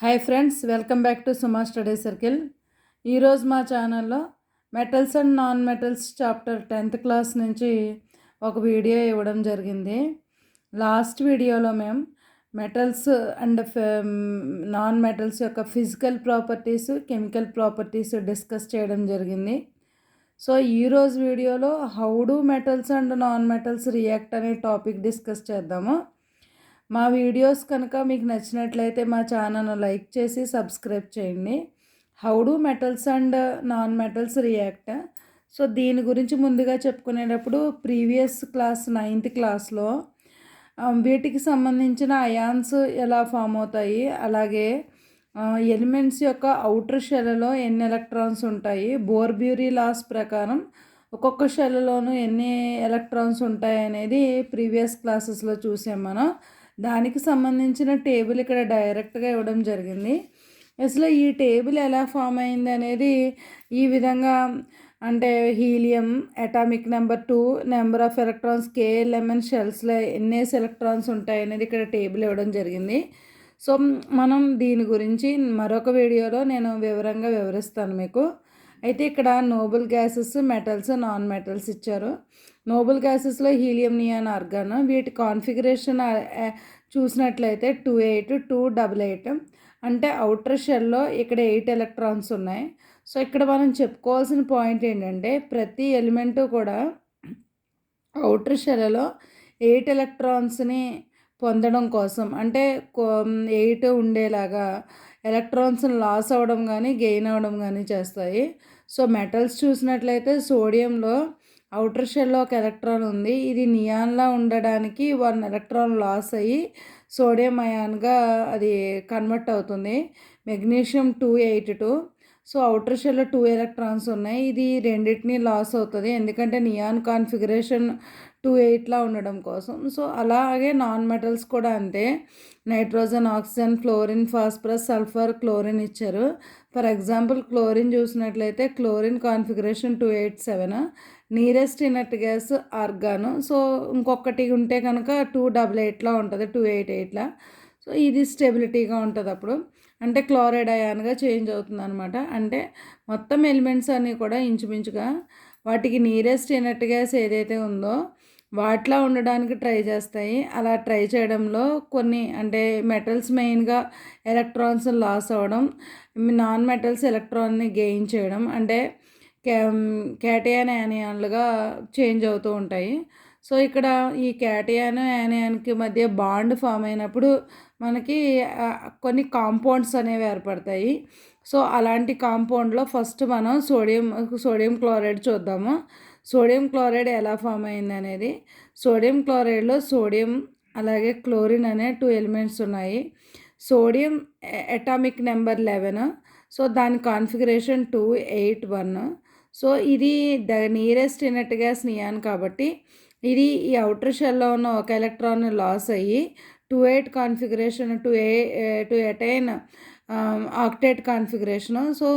Hi friends welcome back to Suma study circle ఈరోజు మా ఛానల్లో metals and non metals chapter tenth class నుంచి ఒక వీడియో ఇవ్వడం జరిగింది. లాస్ట్ వీడియోలో మేము మెటల్స్ అండ్ నాన్ మెటల్స్ యొక్క physical properties chemical properties discuss చేయడం జరిగింది. సో ఈరోజు వీడియోలో how do metals and non metals react అనే టాపిక్ డిస్కస్ చేద్దాము. మా వీడియోస్ కనుక మీకు నచ్చినట్లయితే మా ఛానల్ను లైక్ చేసి సబ్స్క్రైబ్ చేయండి. How do metals and non metals react so దీని గురించి ముందుగా చెప్పుకునేటప్పుడు ప్రీవియస్ క్లాస్ నైన్త్ క్లాస్లో వీటికి సంబంధించిన అయాన్స్ ఎలా ఫామ్ అవుతాయి? అలాగే ఎలిమెంట్స్ యొక్క అవుటర్ షెల్లో ఎన్ని ఎలక్ట్రాన్స్ ఉంటాయి? బోర్బ్యూరీ లాస్ ప్రకారం ఒక్కొక్క షెల్లోనూ ఎన్ని ఎలక్ట్రాన్స్ ఉంటాయి అనేది ప్రీవియస్ క్లాసెస్లో చూసాం మనం. దానికి సంబంధించిన టేబుల్ ఇక్కడ డైరెక్ట్గా ఇవ్వడం జరిగింది. అసలు ఈ టేబుల్ ఎలా ఫామ్ అయింది అనేది ఈ విధంగా అంటే helium atomic number two number of electrons KLMN షెల్స్లో ఎన్నేస్ ఎలక్ట్రాన్స్ ఉంటాయి అనేది ఇక్కడ టేబుల్ ఇవ్వడం జరిగింది. సో మనం దీని గురించి మరొక వీడియోలో నేను వివరంగా వివరిస్తాను మీకు. అయితే ఇక్కడ noble gases metals non metals ఇచ్చారు. నోబుల్ గ్యాసెస్లో హీలియం నియాన్ ఆర్గాన్ వీటి కాన్ఫిగరేషన్ చూసినట్లయితే two eight two double eight. అంటే అవుటర్ షెల్లో ఇక్కడ ఎయిట్ ఎలక్ట్రాన్స్ ఉన్నాయి. సో ఇక్కడ మనం చెప్పుకోవాల్సిన పాయింట్ ఏంటంటే ప్రతి ఎలిమెంటు కూడా అవుటర్ షెల్లో ఎయిట్ ఎలక్ట్రాన్స్ని పొందడం కోసం. అంటే ఎయిట్ ఉండేలాగా ఎలక్ట్రాన్స్ లాస్ అవ్వడం కానీ గెయిన్ అవ్వడం కానీ చేస్తాయి. సో మెటల్స్ చూసినట్లయితే సోడియంలో అవుటర్ షెల్లో ఒక ఎలక్ట్రాన్ ఉంది. ఇది నియాన్లా ఉండడానికి వన్ ఎలక్ట్రాన్ లాస్ అయ్యి సోడియం అయాన్గా అది కన్వర్ట్ అవుతుంది. Magnesium two eight two. So outer షెల్లో two electrons ఉన్నాయి. ఇది రెండింటినీ లాస్ అవుతుంది. ఎందుకంటే నియాన్ కాన్ఫిగరేషన్ టూ ఎయిట్లా ఉండడం కోసం. సో అలాగే నాన్ మెటల్స్ కూడా అంతే. Nitrogen oxygen fluorine phosphorus sulphur chlorine ఇచ్చారు. ఫర్ ఎగ్జాంపుల్ క్లోరిన్ చూసినట్లయితే chlorine configuration two eight seven. Nearest inert gas argon so ఇంకొకటి ఉంటే కనుక టూ డబల్ ఎయిట్లో ఉంటుంది టూ ఎయిట్ ఎయిట్లా సో ఇది స్టెబిలిటీగా ఉంటుంది అప్పుడు. అంటే క్లోరైడ్ అయాన్గా చేంజ్ అవుతుంది అనమాట అంటే మొత్తం ఎలిమెంట్స్ అన్నీ కూడా ఇంచుమించుగా వాటికి నీరెస్ట్ ఇనర్ట్ గ్యాస్ ఏదైతే ఉందో వాటిలా ఉండడానికి ట్రై చేస్తాయి. అలా ట్రై చేయడంలో కొన్ని అంటే మెటల్స్ మెయిన్గా ఎలక్ట్రాన్స్ లాస్ అవ్వడం నాన్ మెటల్స్ ఎలక్ట్రాన్ని గెయిన్ చేయడం. అంటే క్యాటియాన్ యానియాన్లుగా చేంజ్ అవుతూ ఉంటాయి. సో ఇక్కడ ఈ క్యాటియాన్ యానియాన్కి మధ్య బాండ్ ఫామ్ అయినప్పుడు మనకి కొన్ని కాంపౌండ్స్ అనేవి ఏర్పడతాయి. సో అలాంటి కాంపౌండ్లో ఫస్ట్ మనం సోడియం సోడియం క్లోరైడ్ చూద్దాము. సోడియం క్లోరైడ్ ఎలా ఫామ్ అయింది అనేది సోడియం క్లోరైడ్లో సోడియం అలాగే క్లోరిన్ అనే టూ ఎలిమెంట్స్ ఉన్నాయి. Sodium atomic number eleven so దాని configuration two eight one. So ఇది ద నియరెస్ట్ ఇనట్ స్నియాన్ కాబట్టి ఇది ఈ అవుటర్ షెల్లో ఉన్న ఒక ఎలక్ట్రాన్ లాస్ అయ్యి two eight configuration to a to attain octet configuration so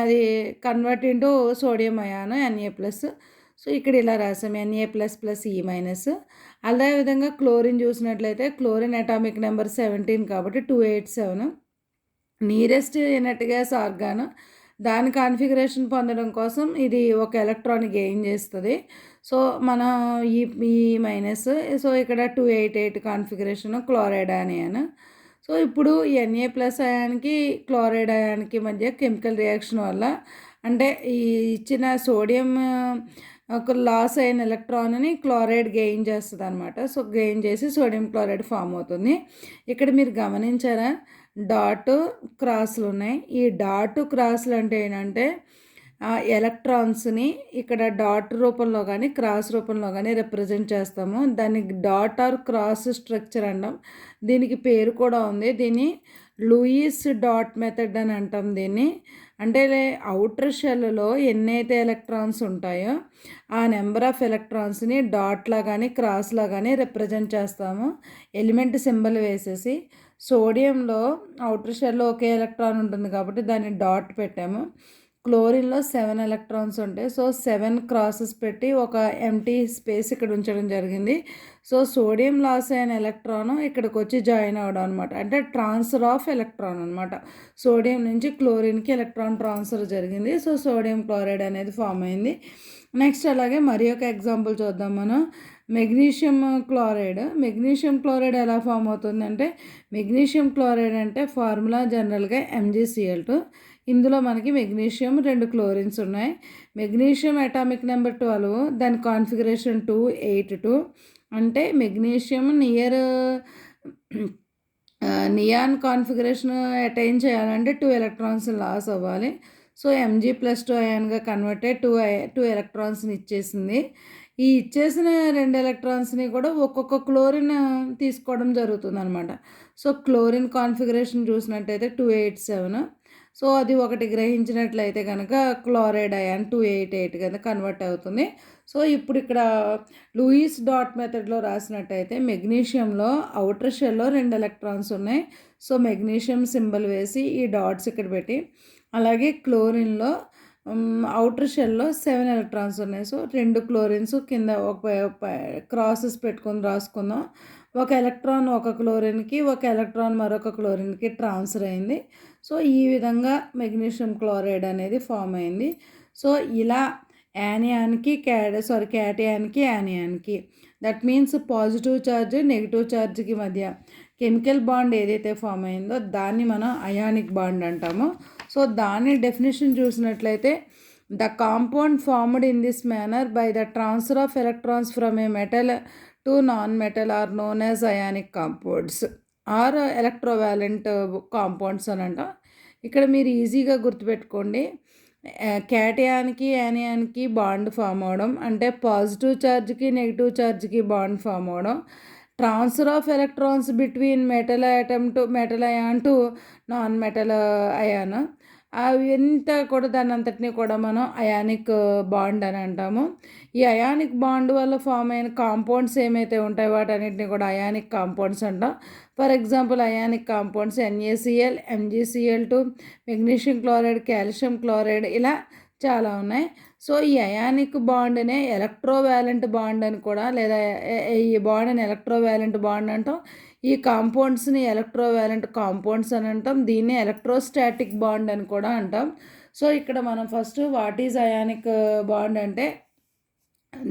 అది convert into sodium ion NA plus so ఇక్కడ ఇలా రాసాం NA plus plus e minus అదేవిధంగా క్లోరిన్ చూసినట్లయితే క్లోరిన్ అటామిక్ నెంబర్ సెవెంటీన్ కాబట్టి two eight seven nearest inert gas argon దాని configuration పొందడం కోసం ఇది ఒక ఎలక్ట్రాన్ గెయిన్ చేస్తుంది. సో మన ఈ ఈ మైనస్ సో ఇక్కడ two eight eight configuration chloride anion so ఇప్పుడు ఎన్ఏ ప్లస్ అయానికి క్లోరైడ్ అయానికి మధ్య కెమికల్ రియాక్షన్ వల్ల అంటే ఈ ఇచ్చిన సోడియం ఒక లాస్ అయిన ఎలక్ట్రాన్ని క్లోరైడ్ గెయిన్ చేస్తుంది అనమాట సో గెయిన్ చేసి సోడియం క్లోరైడ్ ఫామ్ అవుతుంది. ఇక్కడ మీరు గమనించారా? డాట్ క్రాస్లు ఉన్నాయి ఈ డాట్ క్రాస్లు అంటే ఏంటంటే ఎలక్ట్రాన్స్ని ఇక్కడ డాట్ రూపంలో కానీ క్రాస్ రూపంలో కానీ రిప్రజెంట్ చేస్తాము. దాన్ని డాట్ ఆర్ క్రాస్ స్ట్రక్చర్ అంటాం. దీనికి పేరు కూడా ఉంది. దీన్ని లూయిస్ డాట్ మెథడ్ అని అంటాం దీన్ని. అంటే అవుటర్ షెల్లో ఎన్నైతే ఎలక్ట్రాన్స్ ఉంటాయో ఆ నెంబర్ ఆఫ్ ఎలక్ట్రాన్స్ని డాట్లా కానీ క్రాస్లా కానీ రిప్రజెంట్ చేస్తాము. ఎలిమెంట్ సింబల్ వేసేసి సోడియంలో అవుటర్ షెల్లో ఒకే ఎలక్ట్రాన్ ఉంటుంది కాబట్టి దాన్ని డాట్ పెట్టాము. క్లోరిన్లో సెవెన్ ఎలక్ట్రాన్స్ ఉంటాయి. సో సెవెన్ క్రాసెస్ పెట్టి ఒక ఎంటీ స్పేస్ ఇక్కడ ఉంచడం జరిగింది. సో సోడియం లాస్ అయిన ఎలక్ట్రాన్ ఇక్కడికి వచ్చి జాయిన్ అవ్వడం అనమాట అంటే ట్రాన్స్ఫర్ ఆఫ్ ఎలక్ట్రాన్ అనమాట సోడియం నుంచి క్లోరిన్కి ఎలక్ట్రాన్ ట్రాన్స్ఫర్ జరిగింది. సో సోడియం క్లోరైడ్ అనేది ఫామ్ అయింది. నెక్స్ట్ అలాగే మరి ఒక ఎగ్జాంపుల్ చూద్దాం మనం. Magnesium chloride. మెగ్నీషియం క్లోరైడ్ ఎలా ఫామ్ అవుతుందంటే మెగ్నీషియం క్లోరైడ్ అంటే ఫార్ములా జనరల్గా ఎంజీసీఎల్ టూ ఇందులో మనకి మెగ్నీషియం రెండు క్లోరిన్స్ ఉన్నాయి. మెగ్నీషియం అటామిక్ నెంబర్ ట్వెల్వ్ దాని కాన్ఫిగరేషన్ టూ ఎయిట్ టూ. అంటే magnesium near neon configuration attain చేయాలంటే టూ ఎలక్ట్రాన్స్ లాస్ అవ్వాలి. సో ఎంజీ ప్లస్ టూ అయాన్గా కన్వర్ట్ అయ్యి టూ టూ ఎలక్ట్రాన్స్ని ఇచ్చేసింది. ఈ ఇచ్చేసిన రెండు ఎలక్ట్రాన్స్ని కూడా ఒక్కొక్క క్లోరిన్ తీసుకోవడం జరుగుతుంది అనమాట సో క్లోరిన్ కాన్ఫిగరేషన్ చూసినట్టయితే టూ ఎయిట్ సెవెన్ సో అది ఒకటి గ్రహించినట్లయితే కనుక chloride ion two eight eight కింద కన్వర్ట్ అవుతుంది. సో ఇప్పుడు ఇక్కడ లూయిస్ డాట్ మెథడ్లో రాసినట్టయితే మెగ్నీషియంలో అవుటర్ షెల్లో రెండు ఎలక్ట్రాన్స్ ఉన్నాయి. సో మెగ్నీషియం సింబల్ వేసి ఈ డాట్స్ ఇక్కడ పెట్టి అలాగే క్లోరిన్లో అవుటర్ షెల్లో సెవెన్ ఎలక్ట్రాన్స్ ఉన్నాయి. సో రెండు క్లోరిన్స్ కింద ఒక క్రాసెస్ పెట్టుకొని రాసుకుందాం. ఒక ఎలక్ట్రాన్ ఒక క్లోరిన్కి ఒక ఎలక్ట్రాన్ మరొక క్లోరిన్కి ట్రాన్స్ఫర్ అయింది. సో ఈ విధంగా మెగ్నీషియం క్లోరైడ్ అనేది ఫామ్ అయింది. సో ఇలా యానియాన్కి క్యాడ్ సారీ క్యాటియాన్కి యానియాన్కి. That means positive charge negative ఛార్జ్కి మధ్య. కెమికల్ బాండ్ ఏదైతే ఫామ్ అయిందో దాన్ని మనం అయానిక్ బాండ్ అంటాము. సో దాని డెఫినేషన్ చూసినట్లయితే the compound formed in this manner by the transfer of electrons from a metal to non metal are known as ionic compounds or electrovalent compounds అని అంట. ఇక్కడ మీరు ఈజీగా గుర్తుపెట్టుకోండి క్యాటియాన్కి యానియాన్కి బాండ్ ఫామ్ అవడం అంటే పాజిటివ్ ఛార్జ్కి నెగిటివ్ ఛార్జ్కి బాండ్ ఫామ్ అవడం transfer of electrons between metal atom to metal ion to non metal ion. అవి ఎంత కూడా దాని అంతటినీ కూడా మనం అయానిక్ బాండ్ అని అంటాము. ఈ అయానిక్ బాండ్ వల్ల ఫామ్ అయిన కాంపౌండ్స్ ఏమైతే ఉంటాయో వాటన్నిటిని కూడా అయానిక్ కాంపౌండ్స్ అంటాం. For example ionic compounds NACL MGCL two magnesium chloride calcium chloride ఇలా చాలా ఉన్నాయి. సో ఈ అయానిక్ బాండ్నే ఎలక్ట్రోవాలెంట్ బాండ్ అని కూడా లేదా ఈ బాండ్ని ఎలక్ట్రోవాలెంట్ బాండ్ అంటాం. ఈ కాంపౌండ్స్ని ఎలక్ట్రోవాలెంట్ కాంపౌండ్స్ అని అంటాం. దీన్ని ఎలక్ట్రోస్టాటిక్ బాండ్ అని కూడా అంటాం. సో ఇక్కడ మనం first what is ionic bond అంటే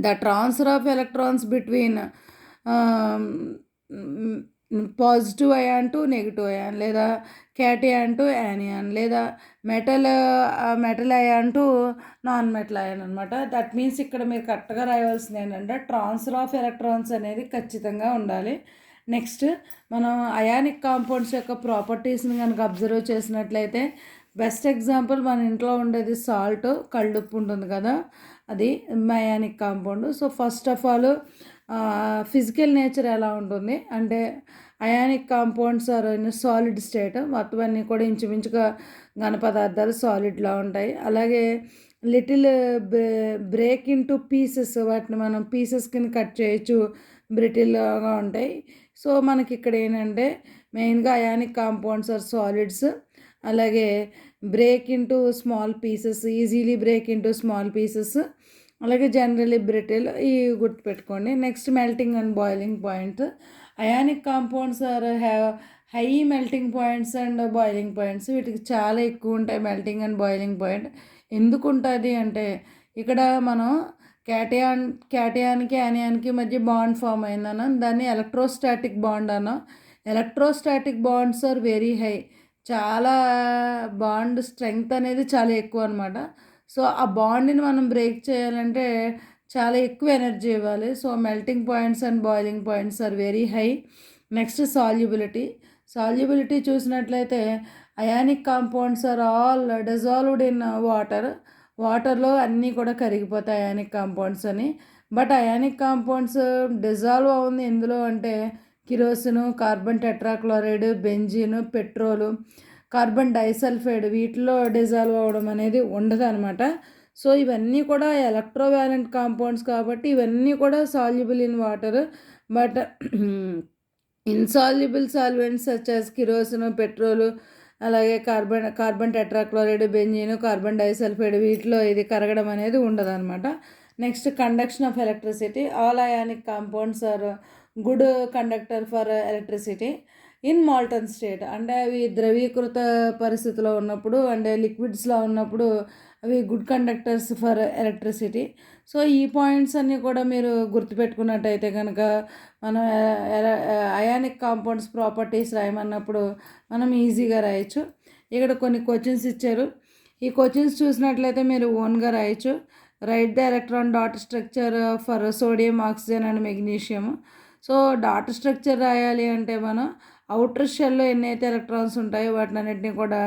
the transfer of electrons between positive ion to negative ion లేదా క్యాటియాన్ టు యానియాన్ లేదా మెటల్ మెటల్ అయ్యా అంటూ నాన్ మెటల్ అయాన్ అనమాట దట్ మీన్స్ ఇక్కడ మీరు కరెక్ట్గా రాయవలసింది ఏంటంటే ట్రాన్స్ఫర్ ఆఫ్ ఎలక్ట్రాన్స్ అనేది ఖచ్చితంగా ఉండాలి. నెక్స్ట్ మనం అయానిక్ కాంపౌండ్స్ యొక్క ప్రాపర్టీస్ని కనుక అబ్జర్వ్ చేసినట్లయితే బెస్ట్ ఎగ్జాంపుల్ మన ఇంట్లో ఉండేది సాల్ట్ కళ్ళుప్పు ఉంటుంది కదా అది ionic compound. So first of all physical nature ఎలా ఉంటుంది? అంటే ionic compounds are in solid state. మొత్తం అన్నీ కూడా ఇంచుమించుగా ఘన పదార్థాలు సాలిడ్లా ఉంటాయి. అలాగే little break into pieces వాటిని మనం పీసెస్ కింద కట్ చేయొచ్చు బ్రిటిల్గా ఉంటాయి. సో మనకి ఇక్కడ ఏంటంటే మెయిన్గా అయానిక్ కాంపౌండ్స్ ఆర్ సాలిడ్స్. అలాగే break into small pieces easily break into small pieces. అలాగే జనరలీ బ్రిటిల్ ఇవి గుర్తుపెట్టుకోండి. Next melting and boiling point. Ionic compounds are have high melting points and boiling points. వీటికి చాలా ఎక్కువ ఉంటాయి మెల్టింగ్ అండ్ బాయిలింగ్ పాయింట్. ఎందుకు ఉంటుంది అంటే ఇక్కడ మనం క్యాటయాన్ క్యాటియాన్కి యానియాన్కి మధ్య బాండ్ ఫామ్ అయిందన్న. దాన్ని ఎలక్ట్రోస్టాటిక్ బాండ్ అన్న. Electrostatic bonds are very high. చాలా బాండ్ స్ట్రెంగ్త్ అనేది చాలా ఎక్కువ అనమాట సో ఆ బాండ్ని మనం బ్రేక్ చేయాలంటే చాలా ఎక్కువ ఎనర్జీ ఇవ్వాలి. So melting points and boiling points are very high. Next solubility. Solubility చూసినట్లయితే ionic compounds are all dissolved in water. వాటర్లో అన్నీ కూడా కరిగిపోతాయి అయానిక్ కాంపౌండ్స్ అని. బట్ అయానిక్ కాంపౌండ్స్ డిజాల్వ్ అవుంది ఎందులో అంటే kerosene carbon tetrachloride benzene petrol carbon disulphide వీటిలో డిజాల్వ్ అవ్వడం అనేది ఉండదు అనమాట సో ఇవన్నీ కూడా ఎలక్ట్రోవాలెంట్ కాంపౌండ్స్ కాబట్టి ఇవన్నీ కూడా soluble in water. But insoluble solvents వచ్చేసి కిరోసిన్ పెట్రోలు అలాగే carbon carbon tetrachloride benzene carbon disulphide వీటిలో ఇది కరగడం అనేది ఉండదు అనమాట next conduction of electricity. All ionic compounds are good conductor for electricity in molten state. అంటే అవి ద్రవీకృత పరిస్థితిలో ఉన్నప్పుడు అంటే లిక్విడ్స్లో ఉన్నప్పుడు అవి good conductors for electricity so ఈ పాయింట్స్ అన్నీ కూడా మీరు గుర్తుపెట్టుకున్నట్టయితే కనుక మనం అయానిక్ కాంపౌండ్స్ ప్రాపర్టీస్ రాయమన్నప్పుడు మనం ఈజీగా రాయొచ్చు. ఇక్కడ కొన్ని క్వశ్చన్స్ ఇచ్చారు. ఈ క్వశ్చన్స్ చూసినట్లయితే మీరు ఓన్గా రాయొచ్చు. Write the electron dot structure for sodium oxygen and magnesium so dot structure రాయాలి అంటే మనం అవుటర్ షెల్లో ఎన్నైతే ఎలక్ట్రాన్స్ ఉంటాయో వాటిని అన్నింటినీ కూడా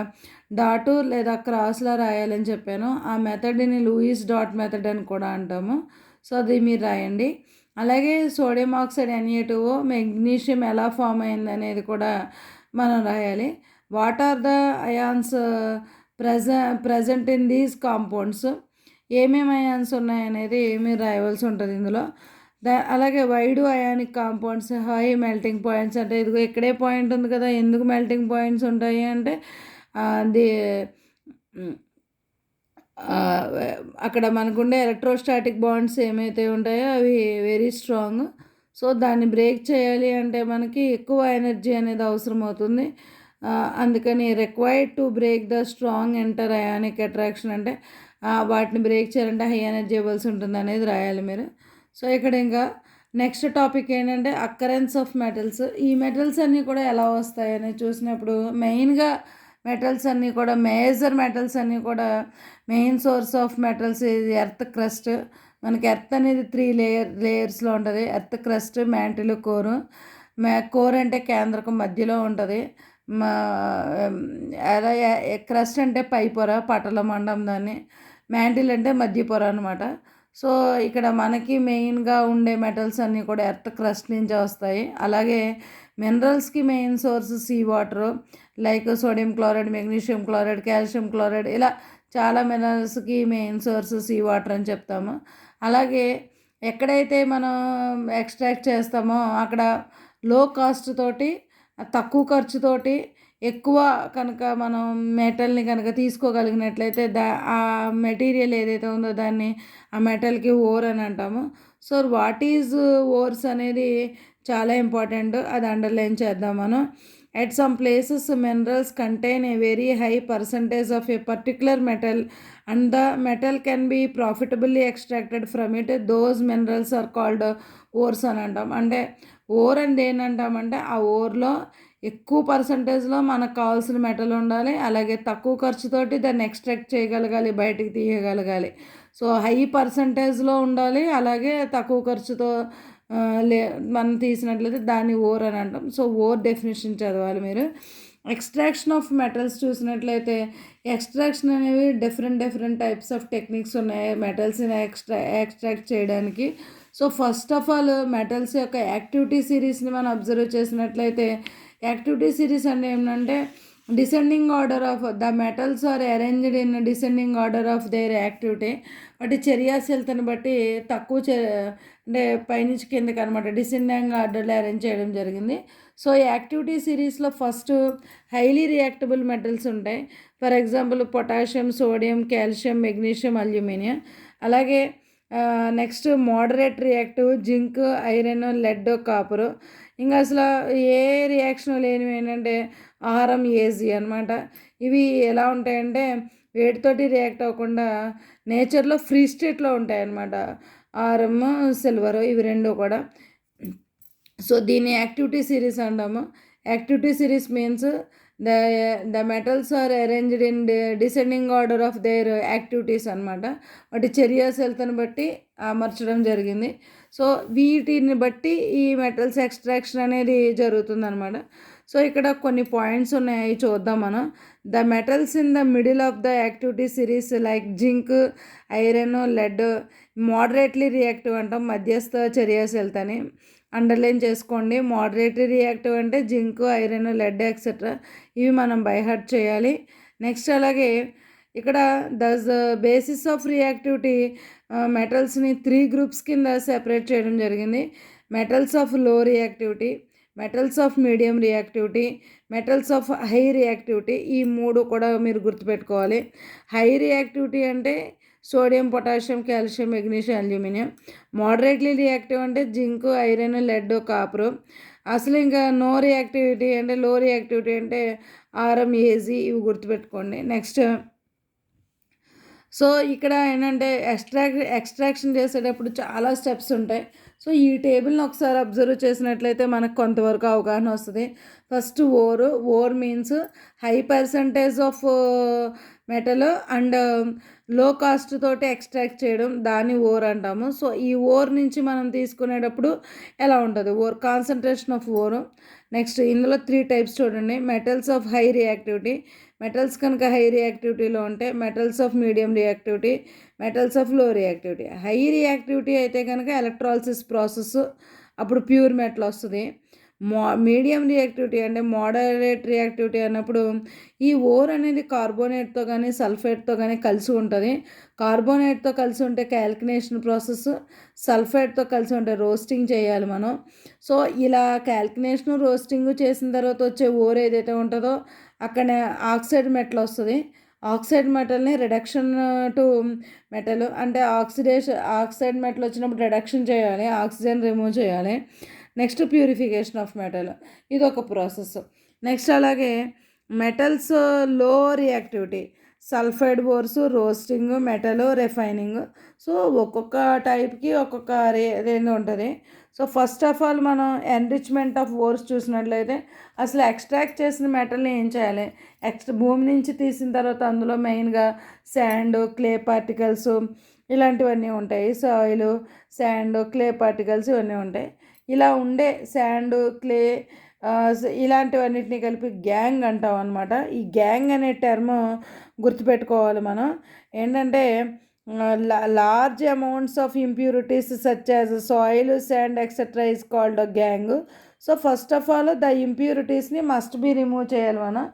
డాటు లేదా క్రాస్లా రాయాలని చెప్పాను. ఆ మెథడ్ని లూయిస్ డాట్ మెథడ్ అని కూడా అంటాము. సో అది మీరు రాయండి. అలాగే sodium oxide NA two O magnesium ఎలా ఫామ్ అయింది అనేది కూడా మనం రాయాలి. What are the ions pre present in these compounds? ఏమేమి అయాన్స్ ఉన్నాయనేది మీరు రాయవలసి ఉంటుంది ఇందులో. దా అలాగే why do ionic compounds high melting points అంటే ఇదిగో ఇక్కడే పాయింట్ ఉంది కదా ఎందుకు మెల్టింగ్ పాయింట్స్ ఉంటాయి అంటే ది అక్కడ మనకుండే ఎలక్ట్రోస్టాటిక్ బాండ్స్ ఏమైతే ఉంటాయో అవి వెరీ స్ట్రాంగ్ సో దాన్ని బ్రేక్ చేయాలి అంటే మనకి ఎక్కువ ఎనర్జీ అనేది అవసరం అవుతుంది. అందుకని required to break the strong inter ionic attraction అంటే వాటిని బ్రేక్ చేయాలంటే హై ఎనర్జీ ఇవ్వాల్సి ఉంటుంది అనేది రాయాలి మీరు. సో ఇక్కడ ఇంకా నెక్స్ట్ టాపిక్ ఏంటంటే అక్కరెన్స్ ఆఫ్ మెటల్స్. ఈ మెటల్స్ అన్నీ కూడా ఎలా వస్తాయని చూసినప్పుడు మెయిన్గా మెటల్స్ అన్నీ కూడా మేజర్ మెటల్స్ అన్నీ కూడా మెయిన్ సోర్స్ ఆఫ్ మెటల్స్ ఇది ఎర్త్ క్రస్ట్. మనకి ఎర్త్ అనేది త్రీ లేయర్ లేయర్స్లో ఉంటుంది. ఎర్త్ క్రస్ట్ మ్యాంటిల్ కోరు. మ్యా కోర్ అంటే కేంద్రకం మధ్యలో ఉంటుంది. మా క్రస్ట్ అంటే పై పొర పటల మండం దాన్ని. మ్యాంటిల్ అంటే మధ్య పొర అనమాట సో ఇక్కడ మనకి మెయిన్గా ఉండే మెటల్స్ అన్నీ కూడా ఎర్త్ క్రస్ట్ నుంచి వస్తాయి. అలాగే మినరల్స్కి main source sea water like sodium chloride magnesium chloride calcium chloride ఇలా చాలా మినరల్స్కి మెయిన్ సోర్స్ సీ వాటర్ అని చెప్తాము. అలాగే ఎక్కడైతే మనం ఎక్స్ట్రాక్ట్ చేస్తామో అక్కడ లో కాస్ట్ తోటి తక్కువ ఖర్చుతోటి ఎక్కువ కనుక మనం మెటల్ని కనుక తీసుకోగలిగినట్లయితే దా ఆ మెటీరియల్ ఏదైతే ఉందో దాన్ని ఆ మెటల్కి ఓర్ అని అంటాము. సో వాట్ ఈజ్ ఓర్స్ అనేది చాలా ఇంపార్టెంట్. అది అండర్లైన్ చేద్దాం మనం. At some places minerals contain a very high percentage of a particular metal and the metal can be profitably extracted from it. Those minerals are called ores అని అంటాం. అంటే or అంటే ఏంటంటామంటే ఆ ఓర్లో ఎక్కువ పర్సంటేజ్లో మనకు కావాల్సిన మెటల్ ఉండాలి. అలాగే తక్కువ ఖర్చుతోటి దాన్ని ఎక్స్ట్రాక్ట్ చేయగలగాలి బయటికి తీయగలగాలి. సో హై పర్సంటేజ్లో ఉండాలి. అలాగే తక్కువ ఖర్చుతో లే మనం తీసినట్లయితే దాన్ని ఓర్ అని అంటాం. సో ఓర్ డెఫినేషన్ చదవాలి మీరు. ఎక్స్ట్రాక్షన్ ఆఫ్ మెటల్స్ చూసినట్లయితే ఎక్స్ట్రాక్షన్ అనేవి different different types of techniques ఉన్నాయి. మెటల్స్ని ఎక్స్ట్రా ఎక్స్ట్రాక్ట్ చేయడానికి. So first of all metals యొక్క యాక్టివిటీ సిరీస్ని మనం అబ్జర్వ్ చేసినట్లయితే యాక్టివిటీ సిరీస్ అంటే ఏంటంటే descending order of the metals are arranged in descending order of their activity వాటి చర్యాశీలతను బట్టి తక్కువ అంటే పైనుంచి కిందకి అనమాట డిసెండింగ్ ఆర్డర్లో అరేంజ్ చేయడం జరిగింది. సో ఈ యాక్టివిటీ సిరీస్లో ఫస్ట్ హైలీ రియాక్టబుల్ మెటల్స్ ఉంటాయి. For example potassium sodium calcium magnesium aluminium. అలాగే next moderate reactive zinc iron lead copper ఇంకా అసలు ఏ రియాక్షన్ లేనివి ఏంటంటే ఆహారం ఏజీ అనమాట ఇవి ఎలా ఉంటాయంటే వేటితోటి రియాక్ట్ అవ్వకుండా నేచర్లో ఫ్రీ స్టేట్లో ఉంటాయి అన్నమాట ఆరం సిల్వర్ ఇవి రెండు కూడా. సో దీన్ని యాక్టివిటీ సిరీస్ అంటాము. Activity series means the the metals are arranged in descending order of their activities అనమాట వాటి చర్యాశీలతను బట్టి అమర్చడం జరిగింది. సో వీటిని బట్టి ఈ మెటల్స్ ఎక్స్ట్రాక్షన్ అనేది జరుగుతుందన్నమాట. సో ఇక్కడ కొన్ని పాయింట్స్ ఉన్నాయి చూద్దాం మనం. The metals in the middle of the activity series like zinc iron lead moderately reactive అంటాం. మధ్యస్థ చర్యాశీలతని అండర్లైన్ చేసుకోండి. మోడరేటరీ రియాక్టివ్ అంటే జింక్ ఐరన్ లెడ్ ఎక్సెట్రా ఇవి మనం బైహార్ట్ చేయాలి. నెక్స్ట్ అలాగే ఇక్కడ దస్ బేసిస్ ఆఫ్ రియాక్టివిటీ మెటల్స్ని త్రీ గ్రూప్స్ కింద సెపరేట్ చేయడం జరిగింది. Metals of low reactivity metals of medium reactivity metals of high reactivity ఈ మూడు కూడా మీరు గుర్తుపెట్టుకోవాలి. హై రియాక్టివిటీ అంటే sodium potassium calcium magnesium aluminium. Moderately reactive అంటే జింక్ ఐరన్ లెడ్ కాపరు. అసలు ఇంకా నో రియాక్టివిటీ అంటే లో రియాక్టివిటీ అంటే ఆరం ఏజీ ఇవి గుర్తుపెట్టుకోండి. నెక్స్ట్ సో ఇక్కడ ఏంటంటే ఎక్స్ట్రాక్ ఎక్స్ట్రాక్షన్ చేసేటప్పుడు చాలా స్టెప్స్ ఉంటాయి. సో ఈ టేబుల్ని ఒకసారి అబ్జర్వ్ చేసినట్లయితే మనకు కొంతవరకు అవగాహన వస్తుంది. First ore ore means high percentage of metal and low cost తోటి ఎక్స్ట్రాక్ట్ చేయడం దాన్ని ఓర్ అంటాము. సో ఈ ఓర్ నుంచి మనం తీసుకునేటప్పుడు ఎలా ఉంటుంది? Ore concentration of ore. Next ఇందులో త్రీ టైప్స్ చూడండి. Metals of high reactivity metals కనుక హై రియాక్టివిటీలో ఉంటే metals of medium reactivity metals ఆఫ్లో రియాక్టివిటీ హై రియాక్టివిటీ అయితే కనుక ఎలక్ట్రాలసిస్ ప్రాసెస్ అప్పుడు ప్యూర్ మెటల్ వస్తుంది. మో మీడియం రియాక్టివిటీ అంటే మోడరేట్ రియాక్టివిటీ అన్నప్పుడు ఈ ఓర్ అనేది కార్బోనేట్తో కానీ సల్ఫేట్తో కానీ కలిసి ఉంటుంది. కార్బోనేట్తో కలిసి ఉంటే క్యాల్కినేషన్ ప్రాసెస్ సల్ఫేట్తో కలిసి ఉంటే రోస్టింగ్ చేయాలి మనం. సో ఇలా క్యాల్కినేషన్ రోస్టింగ్ చేసిన తర్వాత వచ్చే ఓర్ ఏదైతే ఉంటుందో అక్కడ ఆక్సైడ్ మెటల్ వస్తుంది. ఆక్సైడ్ మెటల్ని రిడక్షన్ టు మెటల్ అంటే ఆక్సిడేషన్ ఆక్సైడ్ మెటల్ వచ్చినప్పుడు రిడక్షన్ చేయాలి ఆక్సిజన్ రిమూవ్ చేయాలి. నెక్స్ట్ ప్యూరిఫికేషన్ ఆఫ్ మెటల్ ఇది ఒక ప్రాసెస్ నెక్స్ట్ అలాగే మెటల్స్లో reactivity sulphide ores roasting metal refining so ఒక్కొక్క టైప్కి ఒక్కొక్క రే ఉంటుంది. సో ఫస్ట్ ఆఫ్ ఆల్ మనం ఎన్రిచ్మెంట్ ఆఫ్ ఓర్స్ చూసినట్లయితే అసలు ఎక్స్ట్రాక్ట్ చేసిన మెటల్ని ఏం చేయాలి? ఎక్స్ట్రా భూమి నుంచి తీసిన తర్వాత అందులో మెయిన్గా శాండ్ క్లే పార్టికల్స్ ఇలాంటివన్నీ ఉంటాయి. సాయిల్ శాండ్ క్లే పార్టికల్స్ ఇవన్నీ ఉంటాయి. ఇలా ఉండే శాండ్ క్లే ఇలాంటివన్నిటిని కలిపి గ్యాంగ్ అంటాం అనమాట ఈ గ్యాంగ్ అనే టర్మ్ గుర్తుపెట్టుకోవాలి మనం. ఏంటంటే large amounts of impurities such as soil sand etcetera is called a gangue so first of all the ఇంప్యూరిటీస్ని must be remove చేయాలి మనం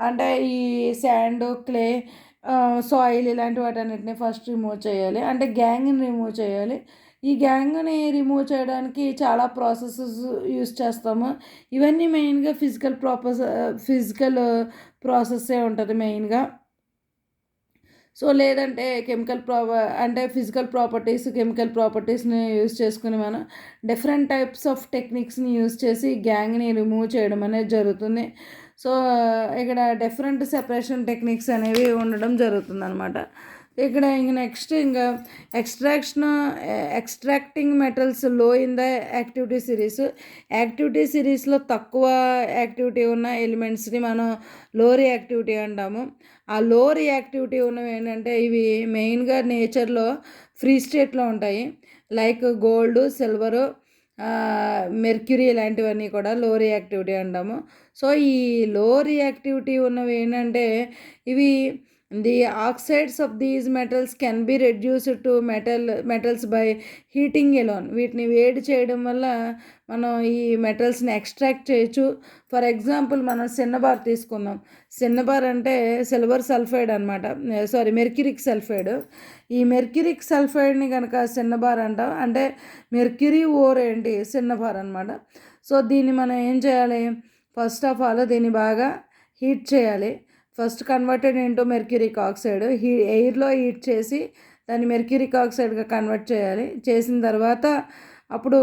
అంటే ఈ శాండ్ క్లే సాయిల్ ఇలాంటి వాటన్నిటిని ఫస్ట్ రిమూవ్ చేయాలి అంటే గ్యాంగ్ని రిమూవ్ చేయాలి ఈ గ్యాంగ్ని రిమూవ్ చేయడానికి చాలా ప్రాసెసెస్ యూస్ చేస్తాము. ఇవన్నీ మెయిన్గా ఫిజికల్ ప్రాపస్ ఫిజికల్ ప్రాసెస్సే ఉంటుంది మెయిన్గా సో లేదంటే కెమికల్ ప్రాప అంటే ఫిజికల్ ప్రాపర్టీస్ కెమికల్ ప్రాపర్టీస్ని యూజ్ చేసుకుని మనం డిఫరెంట్ టైప్స్ ఆఫ్ టెక్నిక్స్ని యూజ్ చేసి గ్యాంగ్ని రిమూవ్ చేయడం అనేది జరుగుతుంది. సో ఇక్కడ డిఫరెంట్ సెపరేషన్ టెక్నిక్స్ అనేవి ఉండడం జరుగుతుంది అనమాట ఇక్కడ ఇంక నెక్స్ట్ ఇంకా extraction extracting మెటల్స్లో in the activity series activity సిరీస్లో తక్కువ యాక్టివిటీ ఉన్న ఎలిమెంట్స్ని మనం లో రియాక్టివిటీ అంటాము. ఆ లో రియాక్టివిటీ ఉన్నవి ఏంటంటే ఇవి మెయిన్గా నేచర్లో ఫ్రీ స్టేట్లో ఉంటాయి. లైక్ గోల్డ్ సిల్వరు మెర్క్యూరీ ఇలాంటివన్నీ కూడా లో రియాక్టివిటీ అంటాము. సో ఈ లో రియాక్టివిటీ ఉన్నవి ఏంటంటే ఇవి the oxides of these metals can be reduced to metal metals by heating alone వీటిని వేడి చేయడం వల్ల మనం ఈ మెటల్స్ని ఎక్స్ట్రాక్ట్ చేయొచ్చు. ఫర్ ఎగ్జాంపుల్ మనం సిన్నబార్ తీసుకుందాం. సిన్నబార్ అంటే సిల్వర్ సల్ఫైడ్ అనమాట సారీ మెర్క్యూరిక్ సల్ఫైడ్ ఈ మెర్క్యూరిక్ సల్ఫైడ్ని కనుక సిన్నబార్ అంటాం అంటే మెర్క్యూరీ ఓర్ ఏంటి? సిన్నబార్ అనమాట సో దీన్ని మనం ఏం చేయాలి? ఫస్ట్ ఆఫ్ ఆల్ దీన్ని బాగా హీట్ చేయాలి. First converted into mercuric oxide he ఎయిర్లో heat చేసి దాన్ని మెర్క్యూరిక్ ఆక్సైడ్గా కన్వర్ట్ చేయాలి. చేసిన తర్వాత అప్పుడు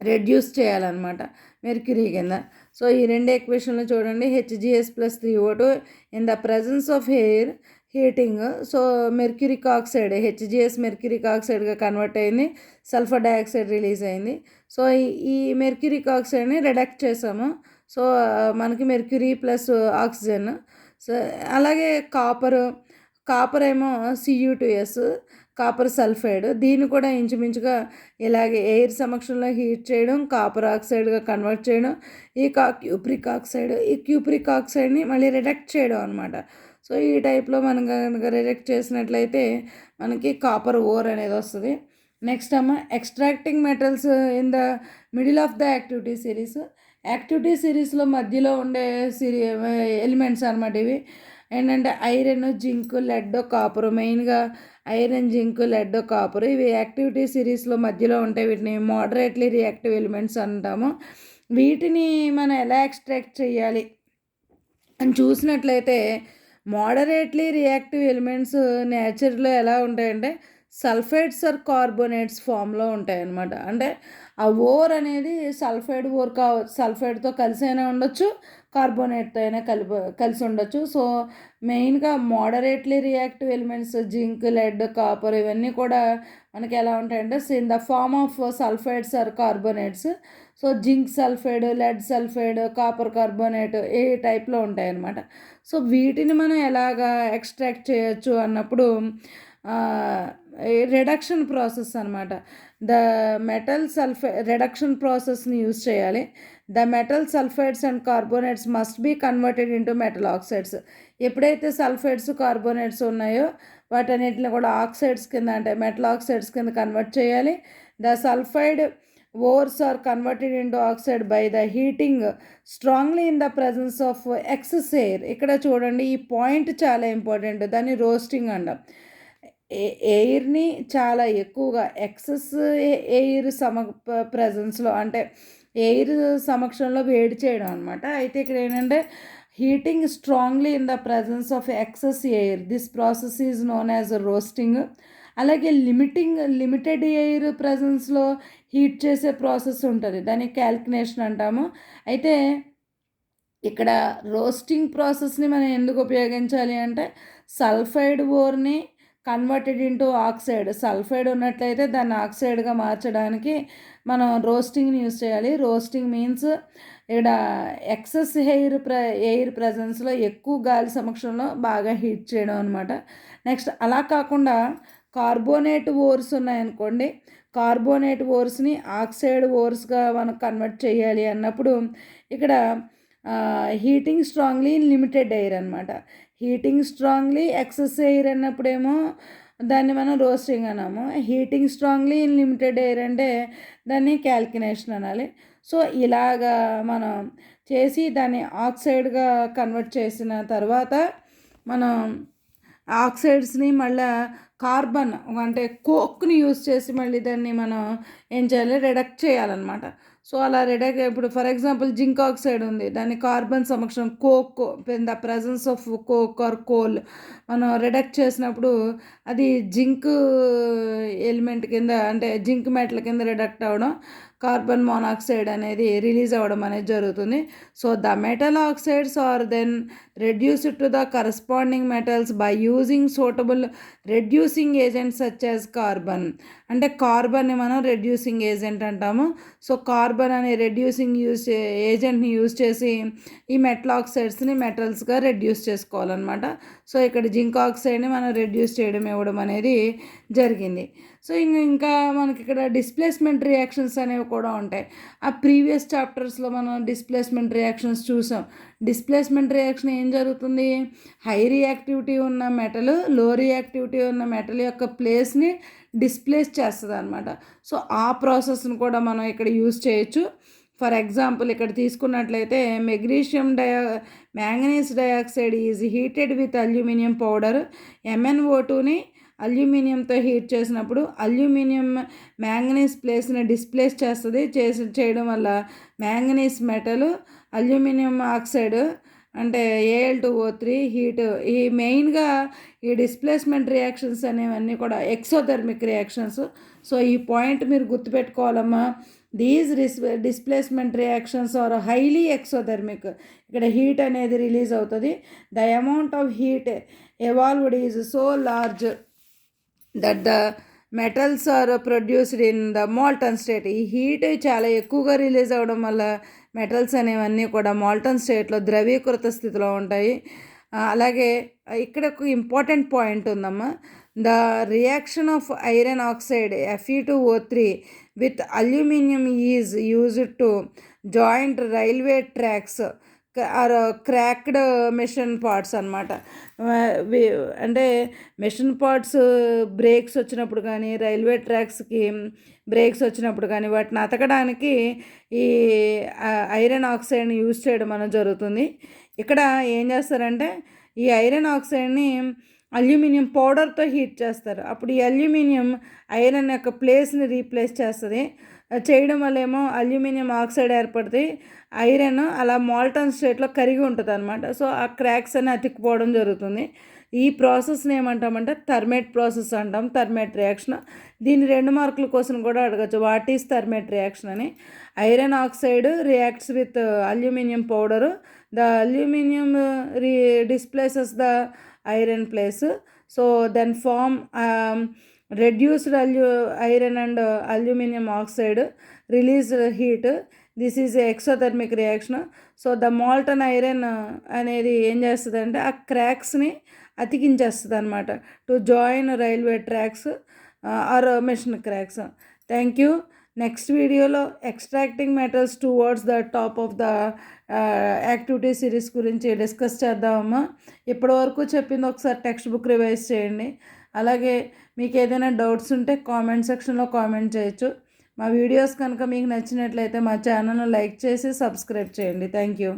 రెడ్యూస్ చేయాలన్నమాట మెర్క్యూరీ కింద. సో ఈ రెండు ఎక్వేషన్లు చూడండి. HgS plus three O two in the presence of air heating so mercuric oxide HgS mercuric ఆక్సైడ్గా convert అయింది. సల్ఫర్ డైఆక్సైడ్ రిలీజ్ అయింది. సో ఈ మెర్క్యూరిక్ ఆక్సైడ్ని రిడక్ట్ చేసాము. సో మనకి మెర్క్యూరీ ప్లస్ ఆక్సిజన్. సో అలాగే కాపర్ కాపర్ ఏమో Cu two S copper sulphide. దీన్ని కూడా ఇంచుమించుగా ఇలాగే ఎయిర్ సమక్షంలో హీట్ చేయడం కాపర్ ఆక్సైడ్గా కన్వర్ట్ చేయడం ఈ కా క్యూప్రిక్ ఆక్సైడ్. ఈ క్యూప్రిక్ ఆక్సైడ్ని మళ్ళీ రిడక్ట్ చేయడం అనమాట సో ఈ టైప్లో మనం కనుక రిడక్ట్ చేసినట్లయితే మనకి కాపర్ ఓర్ అనేది వస్తుంది. నెక్స్ట్ అమ్మ extracting metals in the middle of the activity series. Activity సిరీస్లో మధ్యలో ఉండే సిరీ ఎలిమెంట్స్ అనమాట ఇవి. ఏంటంటే ఐరన్ జింక్ లెడ్ కాపర్. మెయిన్గా ఐరన్ జింక్ లెడ్ కాపర్. ఇవి యాక్టివిటీ సిరీస్లో మధ్యలో ఉంటాయి వీటిని మోడరేట్లీ రియాక్టివ్ ఎలిమెంట్స్ అంటాము. వీటిని మనం ఎలా ఎక్స్ట్రాక్ట్ చేయాలి అని చూసినట్లయితే మోడరేట్లీ రియాక్టివ్ ఎలిమెంట్స్ నేచర్లో ఎలా ఉంటాయంటే సల్ఫైడ్స్ ఆర్ కార్బోనేట్స్ ఫామ్లో ఉంటాయి అన్నమాట అంటే ఆ ఓర్ అనేది సల్ఫైడ్ ఓర్ కా సల్ఫైడ్తో కలిసి అయినా ఉండొచ్చు కార్బోనేట్తో అయినా కలిపి కలిసి ఉండొచ్చు సో మెయిన్గా moderately reactive elements zinc lead copper ఇవన్నీ కూడా మనకి ఎలా ఉంటాయంటే in the form of sulphides or carbonates. So zinc sulphide lead sulphide copper carbonate ఏ టైప్లో ఉంటాయన్నమాట. సో వీటిని మనం ఎలాగా ఎక్స్ట్రాక్ట్ చేయొచ్చు అన్నప్పుడు రిడక్షన్ ప్రాసెస్ అనమాట ద మెటల్ సల్ఫే రిడక్షన్ ప్రాసెస్ని యూజ్ చేయాలి. The metal sulphides and carbonates must be converted into metal oxides ఎప్పుడైతే సల్ఫైడ్స్ కార్బోనేట్స్ ఉన్నాయో వాటన్నిటిని కూడా ఆక్సైడ్స్ కింద అంటే మెటల్ ఆక్సైడ్స్ కింద కన్వర్ట్ చేయాలి. The sulphide ores are converted into oxide by the heating strongly in the presence of excess air ఇక్కడ చూడండి ఈ పాయింట్ చాలా ఇంపార్టెంట్ దాన్ని రోస్టింగ్ అంటాం. ఎయిర్ని చాలా ఎక్కువగా ఎక్సెస్ ఎయిర్ సమ ప్రజెన్స్లో అంటే ఎయిర్ సమక్షంలో వేడి చేయడం అనమాట అయితే ఇక్కడ ఏంటంటే heating strongly in the presence of excess air. This process is known as roasting. అలాగే లిమిటింగ్ లిమిటెడ్ ఎయిర్ ప్రజెన్స్లో హీట్ చేసే ప్రాసెస్ ఉంటుంది. దాన్ని క్యాల్కులేషన్ అంటాము. అయితే ఇక్కడ రోస్టింగ్ ప్రాసెస్ని మనం ఎందుకు ఉపయోగించాలి అంటే సల్ఫైడ్ ఓర్ని కన్వర్టెడ్ ఇంటూ ఆక్సైడ్ సల్ఫైడ్ ఉన్నట్లయితే దాన్ని ఆక్సైడ్గా మార్చడానికి మనం రోస్టింగ్ని యూజ్ చేయాలి. రోస్టింగ్ మీన్స్ ఇక్కడ ఎక్సెస్ హెయిర్ ప్ర ఎయిర్ ప్రజెన్స్లో ఎక్కువ గాలి సమక్షంలో బాగా హీట్ చేయడం అనమాట నెక్స్ట్ అలా కాకుండా కార్బోనేట్ ఓర్స్ ఉన్నాయనుకోండి. కార్బోనేట్ ఓర్స్ని ఆక్సైడ్ ఓర్స్గా మనం కన్వర్ట్ చేయాలి అన్నప్పుడు ఇక్కడ హీటింగ్ స్ట్రాంగ్లీ లిమిటెడ్ ఎయిర్ అనమాట హీటింగ్ స్ట్రాంగ్లీ ఎక్సెస్ ఎయిర్ అన్నప్పుడేమో దాన్ని మనం రోస్టింగ్ అన్నాము. Heating strongly in limited air అంటే దాన్ని క్యాల్కినేషన్ అనాలి. సో ఇలాగా మనం చేసి దాన్ని ఆక్సైడ్గా కన్వర్ట్ చేసిన తర్వాత మనం ఆక్సైడ్స్ని మళ్ళీ కార్బన్ అంటే కోక్ని యూస్ చేసి మళ్ళీ దాన్ని మనం ఏం చేయాలి? రిడక్ట్ చేయాలన్నమాట. సో అలా రెడక్ ఇప్పుడు ఫర్ ఎగ్జాంపుల్ జింక్ ఆక్సైడ్ ఉంది దాని carbon సమక్షం coke in the presence of coke or coal మనం రిడక్ట్ చేసినప్పుడు అది జింక్ ఎలిమెంట్ కింద అంటే జింక్ మెటల్ కింద రిడక్ట్ అవ్వడం కార్బన్ మోనాక్సైడ్ అనేది రిలీజ్ అవ్వడం అనేది జరుగుతుంది. So the metal oxides are then reduced to the corresponding metals by using suitable reducing agents such as carbon అంటే కార్బన్ని మనం రెడ్యూసింగ్ ఏజెంట్ అంటాము. సో కార్బన్ అనే రెడ్యూసింగ్ యూజ్ ఏజెంట్ని యూజ్ చేసి ఈ మెటల్ ఆక్సైడ్స్ని మెటల్స్గా రెడ్యూస్ చేసుకోవాలన్నమాట. సో ఇక్కడ జింక్ ఆక్సైడ్ని మనం రెడ్యూస్ చేయడం ఇవ్వడం అనేది జరిగింది. సో ఇంకా మనకి ఇక్కడ డిస్ప్లేస్మెంట్ రియాక్షన్స్ అనేవి కూడా ఉంటాయి. ఆ ప్రీవియస్ చాప్టర్స్లో మనం డిస్ప్లేస్మెంట్ రియాక్షన్స్ చూసాం. డిస్ప్లేస్మెంట్ రియాక్షన్ ఏం జరుగుతుంది? హై రియాక్టివిటీ ఉన్న మెటల్లో రియాక్టివిటీ ఉన్న మెటల్ యొక్క ప్లేస్ని డిస్ప్లేస్ చేస్తుంది అనమాట సో ఆ ప్రాసెస్ని కూడా మనం ఇక్కడ యూజ్ చేయొచ్చు. ఫర్ ఎగ్జాంపుల్ ఇక్కడ తీసుకున్నట్లయితే magnesium dia manganese dioxide is heated with aluminium powder. MnO టూని అల్యూమినియంతో హీట్ చేసినప్పుడు అల్యూమినియం మ్యాంగనీస్ ప్లేస్ని డిస్ప్లేస్ చేస్తుంది. చేసి చేయడం వల్ల మ్యాంగనీస్ మెటల్ అల్యూమినియం ఆక్సైడ్ అంటే Al two O three heat ఈ మెయిన్గా ఈ డిస్ప్లేస్మెంట్ రియాక్షన్స్ అనేవన్నీ కూడా ఎక్సోథెర్మిక్ రియాక్షన్స్ సో ఈ పాయింట్ మీరు గుర్తుపెట్టుకోవాలమ్మా. These రిస్ displacement reactions are highly exothermic ఇక్కడ హీట్ అనేది రిలీజ్ అవుతుంది. The amount of heat evolved is so large that the metals are produced in the molten state ఈ heat చాలా ఎక్కువగా రిలీజ్ అవ్వడం వల్ల మెటల్స్ అనేవన్నీ కూడా మాల్టన్ స్టేట్లో ద్రవీకృత స్థితిలో ఉంటాయి. అలాగే ఇక్కడ ఒక ఇంపార్టెంట్ పాయింట్ ఉందమ్మా. The reaction of iron oxide Fe two O three with aluminium is used to joint railway tracks cracked machine parts అనమాట అంటే మెషిన్ పార్ట్స్ బ్రేక్స్ వచ్చినప్పుడు కానీ రైల్వే ట్రాక్స్కి బ్రేక్స్ వచ్చినప్పుడు కానీ వాటిని అతకడానికి ఈ ఐరన్ ఆక్సైడ్ని యూజ్ చేయడం అనేది జరుగుతుంది. ఇక్కడ ఏం చేస్తారంటే ఈ ఐరన్ ఆక్సైడ్ని అల్యూమినియం పౌడర్తో హీట్ చేస్తారు. అప్పుడు ఈ అల్యూమినియం ఐరన్ యొక్క ప్లేస్ని రీప్లేస్ చేస్తుంది. చేయడం వల్ల ఏమో అల్యూమినియం ఆక్సైడ్ ఏర్పడుతుంది. ఐరన్ అలా మాల్టన్ స్టేట్లో కరిగి ఉంటుంది అనమాట సో ఆ క్రాక్స్ అని అతికిపోవడం జరుగుతుంది. ఈ ప్రాసెస్ని ఏమంటామంటే థర్మేట్ ప్రాసెస్ అంటాం. Thermite reaction. దీని రెండు మార్కుల కోసం కూడా అడగచ్చు. వాట్ ఈస్ థర్మేట్ రియాక్షన్ అని. Iron oxide reacts with aluminium powder. The aluminium re displaces the iron place. So then form reduced alu iron and aluminium oxide. Release heat. This is exothermic reaction. So the molten iron అనేది ఏం చేస్తుందంటే ఆ క్రాక్స్ని అతికించేస్తుంది అనమాట to join railway tracks or machine cracks. Thank you. Next వీడియోలో extracting metals towards the top of the activity series గురించి discuss చేద్దామమ్మా ఇప్పటివరకు చెప్పింది ఒకసారి టెక్స్ట్ బుక్ రివైజ్ చేయండి. అలాగే మీకు ఏదైనా డౌట్స్ ఉంటే కామెంట్ సెక్షన్లో కామెంట్ చేయొచ్చు. మా వీడియోస్ కనుక మీకు నచ్చినట్లయితే మా ఛానల్ను లైక్ చేసి సబ్స్క్రైబ్ చేయండి. Thank you.